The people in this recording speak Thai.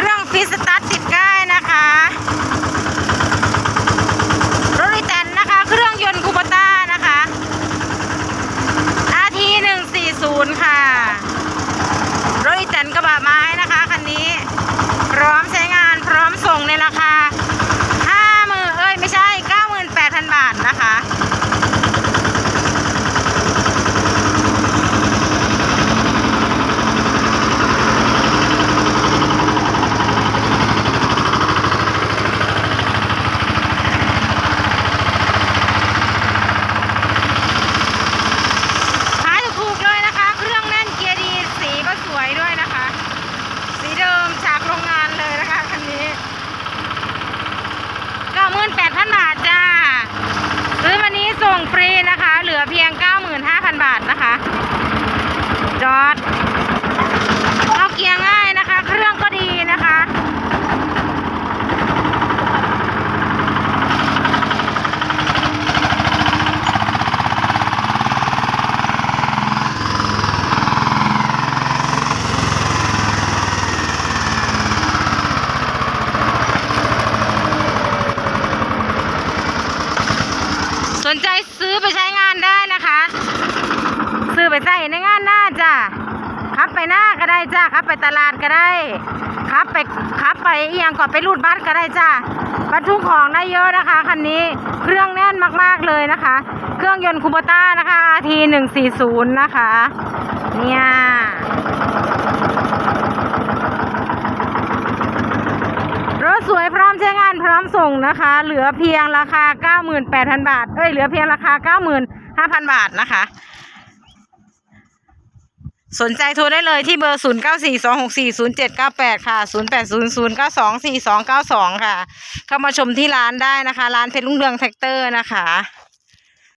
เรื่องฟรีสตัร์ 5,000 บาทนะคะ จอดเอาเกียร์ง่ายนะคะ เครื่องก็ดีนะคะสนใจซื้อไปใช้งานได้นะคะ อไปใช้ในงานหน้าจ้ะขับไปหน้าก็ได้จ้ะขับไปตลาดก็ได้ขับไปขับไปเอียงก่อนไปรูดบัตรก็ได้จ้ะบรรทุกของได้เยอะนะคะคันนี้เครื่องแน่นมากๆเลยนะคะ เครื่องยนต์คูโบต้านะคะ RT 140นะคะ เนี่ยรถสวยพร้อมใช้งานพร้อมส่งนะคะ เหลือเพียงราคา 98,000 บาท เอ้ยเหลือเพียงราคา 95,000 บาทนะคะ สนใจโทรได้เลยที่เบอร์ 0942640798 ค่ะ 0800924292 ค่ะ เข้ามาชมที่ร้านได้นะคะ ร้านเพชรลุงเรืองแท็กเตอร์นะคะ